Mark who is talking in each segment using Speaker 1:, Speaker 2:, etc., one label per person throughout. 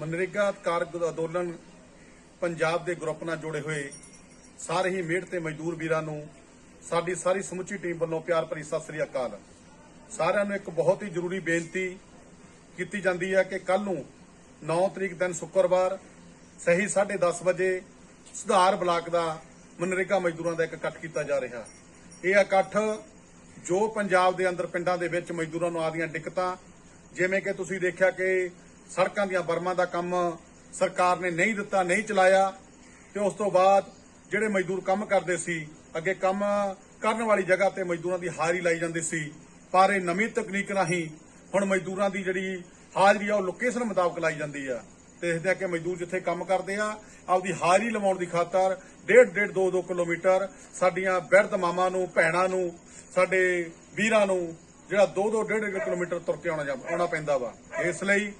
Speaker 1: ਮਨਰੇਗਾ ਕਾਰਜ ਅੰਦੋਲਨ ਪੰਜਾਬ ਦੇ ਗਰੁੱਪ ਨਾਲ ਜੁੜੇ ਹੋਏ ਸਾਰੇ ਹੀ ਮਿਹਨਤ ਤੇ ਮਜ਼ਦੂਰ ਵੀਰਾਂ ਨੂੰ ਸਾਡੀ ਸਾਰੀ ਸਮੁੱਚੀ ਟੀਮ ਵੱਲੋਂ ਪਿਆਰ ਭਰੀ ਸਤਿ ਸ੍ਰੀ ਅਕਾਲ। ਸਾਰਿਆਂ ਨੂੰ ਇੱਕ ਬਹੁਤ ਹੀ ਜ਼ਰੂਰੀ ਬੇਨਤੀ ਕੀਤੀ ਜਾਂਦੀ ਹੈ ਕਿ ਕੱਲ ਨੂੰ 9 ਤਰੀਕ ਦਿਨ ਸ਼ੁੱਕਰਵਾਰ ਸਹੀ 10:30 ਵਜੇ ਸੁਧਾਰ ਬਲਾਕ ਦਾ ਮਨਰੇਗਾ ਮਜ਼ਦੂਰਾਂ ਦਾ ਇੱਕ ਇਕੱਠ ਕੀਤਾ ਜਾ ਰਿਹਾ। ਇਹ ਇਕੱਠ ਜੋ ਪੰਜਾਬ ਦੇ ਅੰਦਰ ਪਿੰਡਾਂ ਦੇ ਵਿੱਚ ਮਜ਼ਦੂਰਾਂ ਨੂੰ ਆਦੀਆਂ ਦਿੱਕਤਾਂ, ਜਿਵੇਂ ਕਿ ਤੁਸੀਂ ਦੇਖਿਆ ਕਿ ਸੜਕਾਂ ਦੀਆਂ ਬਰਮਾਂ ਦਾ ਕੰਮ ਸਰਕਾਰ ਨੇ ਨਹੀਂ ਦਿੱਤਾ, ਨਹੀਂ ਚਲਾਇਆ, ਤੇ ਉਸ ਤੋਂ ਬਾਅਦ ਜਿਹੜੇ ਮਜ਼ਦੂਰ ਕੰਮ ਕਰਦੇ ਸੀ, ਅੱਗੇ ਕੰਮ ਕਰਨ ਵਾਲੀ ਜਗ੍ਹਾ ਤੇ ਮਜ਼ਦੂਰਾਂ ਦੀ ਹਾਜ਼ਰੀ ਲਾਈ ਜਾਂਦੀ ਸੀ, ਪਰ ਇਹ ਨਵੀਂ ਤਕਨੀਕ ਰਾਹੀਂ ਹੁਣ ਮਜ਼ਦੂਰਾਂ ਦੀ ਜਿਹੜੀ ਹਾਜ਼ਰੀ ਆ ਉਹ ਲੋਕੇਸ਼ਨ ਮੁਤਾਬਕ ਲਾਈ ਜਾਂਦੀ ਆ। ਦੇਖਦੇ ਆ ਕਿ ਮਜ਼ਦੂਰ ਜਿੱਥੇ ਕੰਮ ਕਰਦੇ ਆ, ਆਪਦੀ ਹਾਜ਼ਰੀ ਲਵਾਉਣ ਦੀ ਖਾਤਰ ਡੇਢ ਡੇਢ 2 2 ਕਿਲੋਮੀਟਰ ਸਾਡੀਆਂ ਬਿਰਧ ਮਾਵਾਂ ਨੂੰ, ਭੈਣਾਂ ਨੂੰ, ਸਾਡੇ ਵੀਰਾਂ ਨੂੰ ਜਿਹੜਾ 2 2 ਡੇਢ ਡੇਢ ਕਿਲੋਮੀਟਰ ਤੁਰ ਕੇ ਆਉਣਾ ਆਉਣਾ ਪੈਂਦਾ ਵਾ। ਇਸ ਲਈ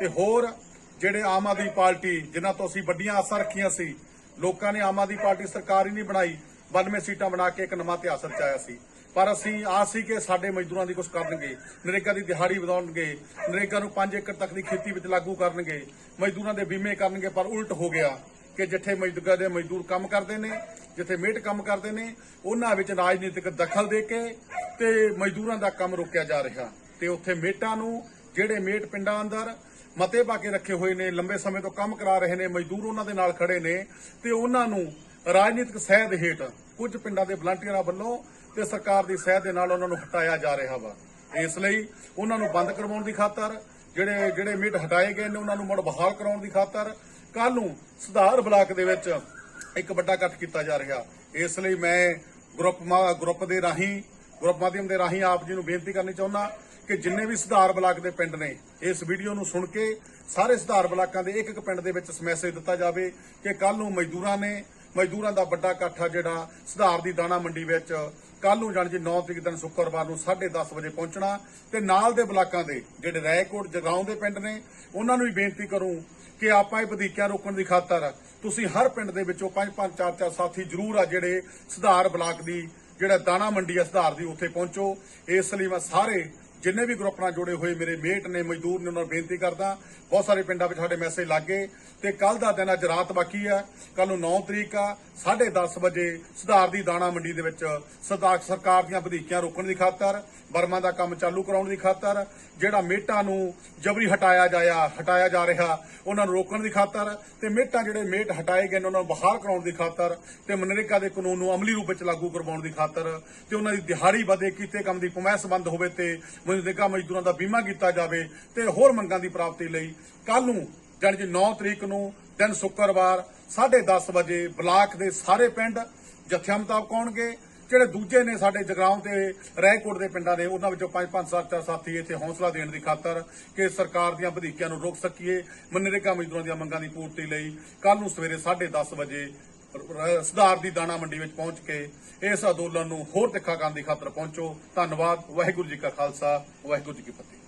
Speaker 1: ਤੇ ਹੋਰ ਜਿਹੜੇ ਆਮ ਆਦਮੀ ਪਾਰਟੀ, ਜਿਨ੍ਹਾਂ ਤੋਂ ਅਸੀਂ ਵੱਡੀਆਂ ਆਸਾਂ ਰੱਖੀਆਂ ਸੀ, ਲੋਕਾਂ ਨੇ ਆਮ ਆਦਮੀ ਪਾਰਟੀ ਸਰਕਾਰ ਹੀ ਨਹੀਂ ਬਣਾਈ 92 ਸੀਟਾਂ ਬਣਾ ਕੇ ਇੱਕ ਨਵਾਂ ਇਤਿਹਾਸ ਰਚਾਇਆ ਸੀ। ਪਰ ਅਸੀਂ ਆਸ ਸੀ ਕਿ ਸਾਡੇ ਮਜ਼ਦੂਰਾਂ ਦੀ ਕੁਝ ਕਰਨਗੇ, ਨਰੇਗਾ ਦੀ ਦਿਹਾੜੀ ਵਧਾਉਣਗੇ, ਨਰੇਗਾ ਨੂੰ 5 ਏਕੜ ਤੱਕ ਦੀ ਖੇਤੀ ਵਿੱਚ ਲਾਗੂ ਕਰਨਗੇ, ਮਜ਼ਦੂਰਾਂ ਦੇ ਬੀਮੇ ਕਰਨਗੇ, ਪਰ ਉਲਟ ਹੋ ਗਿਆ ਕਿ ਜਿੱਥੇ ਮਜ਼ਦੂਰਾਂ ਦੇ ਮਜ਼ਦੂਰ ਕੰਮ ਕਰਦੇ ਨੇ, ਜਿੱਥੇ ਮੇਟ ਕੰਮ ਕਰਦੇ ਨੇ, ਉਹਨਾਂ ਵਿੱਚ ਰਾਜਨੀਤਿਕ ਦਖਲ ਦੇ ਕੇ ਤੇ ਮਜ਼ਦੂਰਾਂ ਦਾ ਕੰਮ ਰੋਕਿਆ ਜਾ ਰਿਹਾ ਤੇ ਉੱਥੇ ਮੇਟਾਂ ਨੂੰ ਜਿਹੜੇ ਮੇਟ ਪਿੰਡਾਂ ਅੰਦਰ ਮਤੇ ਪਾ ਕੇ ਰੱਖੇ ਹੋਏ ਨੇ, ਲੰਬੇ ਸਮੇਂ ਤੋਂ ਕੰਮ ਕਰਾ ਰਹੇ ਨੇ, ਮਜ਼ਦੂਰ ਉਹਨਾਂ ਦੇ ਨਾਲ ਖੜੇ ਨੇ ਤੇ ਉਹਨਾਂ ਨੂੰ ਰਾਜਨੀਤਿਕ ਸਹਿਦ ਹੇਠ ਕੁਝ ਪਿੰਡਾਂ ਦੇ ਵਲੰਟੀਅਰਾਂ ਵੱਲੋਂ ਤੇ ਸਰਕਾਰ ਦੀ ਸਹਿ ਦੇ ਨਾਲ ਉਹਨਾਂ ਨੂੰ ਹਟਾਇਆ ਜਾ ਰਿਹਾ ਵਾ। ਇਸ ਲਈ ਉਹਨਾਂ ਨੂੰ ਬੰਦ ਕਰਵਾਉਣ ਦੀ ਖਾਤਰ, ਜਿਹੜੇ ਜਿਹੜੇ ਮਿੱਟ ਹਟਾਏ ਗਏ ਨੇ, ਉਹਨਾਂ ਨੂੰ ਮੁੜ ਬਹਾਲ ਕਰਾਉਣ ਦੀ ਖਾਤਰ ਕੱਲ ਨੂੰ ਸੁਧਾਰ ਬਲਾਕ ਦੇ ਵਿੱਚ ਇੱਕ ਵੱਡਾ ਇਕੱਠ ਕੀਤਾ ਜਾ ਰਿਹਾ। ਇਸ ਲਈ ਮੈਂ ਗਰੁੱਪ ਮਾ- ਗਰੁੱਪ ਦੇ ਰਾਹੀਂ, ਗਰੁੱਪ ਮਾਧਿਅਮ ਦੇ ਰਾਹੀਂ ਆਪ ਜੀ ਨੂੰ ਬੇਨਤੀ ਕਰਨੀ ਚਾਹੁੰਦਾ ਕਿ ਜਿੰਨੇ ਵੀ ਸੁਧਾਰ ਬਲਾਕ ਦੇ ਪਿੰਡ ਨੇ, ਇਸ ਵੀਡੀਓ ਨੂੰ ਸੁਣ ਕੇ ਸਾਰੇ ਸੁਧਾਰ ਬਲਾਕਾਂ ਦੇ ਇੱਕ ਇੱਕ ਪਿੰਡ ਦੇ ਵਿੱਚ ਮੈਸੇਜ ਦਿੱਤਾ ਜਾਵੇ ਕਿ ਕੱਲ ਨੂੰ ਮਜ਼ਦੂਰਾਂ ਨੇ, ਮਜ਼ਦੂਰਾਂ ਦਾ ਵੱਡਾ ਇਕੱਠ ਆ ਜਿਹੜਾ ਸੁਧਾਰ ਦੀ ਦਾਣਾ ਮੰਡੀ ਵਿੱਚ ਕੱਲ ਨੂੰ ਜਾਣੀ ਜੀ 9 ਤਰੀਕ ਦਿਨ ਸ਼ੁੱਕਰਵਾਰ ਨੂੰ 10:30 ਵਜੇ ਪਹੁੰਚਣਾ ਤੇ ਨਾਲ ਦੇ ਬਲਾਕਾਂ ਦੇ ਜਿਹੜੇ ਰਾਏਕੋਟ, ਜਗਰਾਉਂ ਦੇ ਪਿੰਡ ਨੇ, ਉਹਨਾਂ ਨੂੰ ਵੀ ਬੇਨਤੀ ਕਰੂੰ ਕਿ ਆਪਾਂ ਇਹ ਵਧੀਕੀਆਂ ਰੋਕਣ ਦੀ ਖਾਤਰ ਤੁਸੀਂ ਹਰ ਪਿੰਡ ਦੇ ਵਿੱਚੋਂ ਪੰਜ ਪੰਜ, ਚਾਰ ਚਾਰ ਸਾਥੀ ਜ਼ਰੂਰ ਆ ਜਿਹੜੇ ਸੁਧਾਰ ਬਲਾਕ ਦੀ, ਜਿਹੜਾ ਦਾਣਾ ਮੰਡੀ ਆ ਸੁਧਾਰ ਦੀ, ਉੱਥੇ ਪਹੁੰਚੋ। ਇਸ ਲਈ ਮੈਂ ਸਾਰੇ ਜਿੰਨੇ ਵੀ ਗਰੁੱਪ ਨਾਲ ਜੁੜੇ ਹੋਏ ਮੇਰੇ ਮੇਟ ਨੇ, ਮਜ਼ਦੂਰ ਨੇ ਉਹਨਾਂ ਨੂੰ ਬੇਨਤੀ ਕਰਦਾ, ਬਹੁਤ ਸਾਰੇ ਪਿੰਡਾਂ ਵਿੱਚ ਸਾਡੇ ਮੈਸੇਜ ਲੱਗੇ। ਤੇ ਕੱਲ ਦਾ ਦਿਨ ਅੱਜ ਰਾਤ ਬਾਕੀ ਆ। ਕੱਲ ਨੂੰ 9 ਤਰੀਕ ਆ 10:30 ਵਜੇ ਸੁਧਾਰ ਦੀ ਦਾਣਾ ਮੰਡੀ ਦੇ ਵਿੱਚ ਸਰਦਾਰ ਸਰਕਾਰ ਦੀਆਂ ਵਧੀਕੀਆਂ ਰੋਕਣ ਦੀ ਖਾਤਰ ਬਰਮਾ ਦਾ ਕੰਮ ਚਾਲੂ ਕਰਾਉਣ ਦੀ ਖਾਤਰ, ਜਿਹੜਾ ਮੇਟਾਂ ਨੂੰ ਜਬਰੀ ਹਟਾਇਆ ਜਾਇਆ, ਹਟਾਇਆ ਜਾ ਰਿਹਾ, ਉਹਨਾਂ ਨੂੰ ਰੋਕਣ ਦੀ ਖਾਤਰ ਤੇ ਮੇਟਾਂ ਜਿਹੜੇ ਮੇਟ ਹਟਾਏ ਗਏ ਨੇ, ਉਹਨਾਂ ਨੂੰ ਬਹਾਲ ਕਰਾਉਣ ਦੀ ਖਾਤਰ ਤੇ ਮਨਰੇਗਾ ਦੇ ਕਾਨੂੰਨ ਨੂੰ ਅਮਲੀ ਰੂਪ ਵਿੱਚ ਲਾਗੂ ਕਰਵਾਉਣ ਦੀ ਖਾਤਰ ਤੇ ਉਹਨਾਂ ਦੀ ਦਿਹਾੜੀ ਵਧੇ, ਕੀਤੇ ਕੰਮ ਦੀ ਪਮੈਸ ਬੰਦ ਹੋਵੇ ਤੇ ਮਨਰੇਗਾ ਮਜ਼ਦੂਰਾਂ ਦਾ ਬੀਮਾ ਕੀਤਾ ਜਾਵੇ ਤੇ ਹੋਰ ਮੰਗਾਂ ਦੀ ਪ੍ਰਾਪਤੀ ਲਈ ਕੱਲ ਨੂੰ, ਜਾਣੀ ਕਿ 9 ਤਰੀਕ ਨੂੰ ਦਿਨ ਸ਼ੁੱਕਰਵਾਰ 10:30 ਵਜੇ ਬਲਾਕ ਦੇ ਸਾਰੇ ਪਿੰਡ ਜਥਿਆਂ ਮੁਤਾਬਕ ਆਉਣਗੇ। ਜਿਹੜੇ ਦੂਜੇ ਨੇ ਸਾਡੇ ਜਗਰਾਉਂ ਤੇ ਰਹਿਕੋਟ ਦੇ ਪਿੰਡਾਂ ਦੇ, ਉਹਨਾਂ ਵਿੱਚੋਂ ਪੰਜ ਪੰਜ, ਸੱਤ, ਚਾਰ ਸਾਥੀ ਇੱਥੇ ਹੌਸਲਾ ਦੇਣ ਦੀ ਖਾਤਰ ਕਿ ਸਰਕਾਰ ਦੀਆਂ ਵਧੀਕੀਆਂ ਨੂੰ ਰੋਕ ਸਕੀਏ ਮਨਰੇਗਾ ਮਜ਼ਦੂਰਾਂ ਦੀਆਂ ਮੰਗਾਂ ਦੀ ਪੂਰਤੀ ਲਈ। ਕੱਲ ਨੂੰ ਸਵੇਰੇ 10:30 ਵਜੇ ਸੁਧਾਰ ਦੀ ਦਾਣਾ ਮੰਡੀ ਵਿੱਚ ਪਹੁੰਚ ਕੇ ਇਸ ਅੰਦੋਲਨ ਨੂੰ ਹੋਰ ਤਿੱਖਾ ਕਰਨ ਦੀ ਖਾਤਰ ਪਹੁੰਚੋ। ਧੰਨਵਾਦ। ਵਾਹਿਗੁਰੂ ਜੀ ਕਾ ਖਾਲਸਾ। ਵਾਹਿਗੁਰੂ ਜੀ ਕੀ ਫਤਿਹ।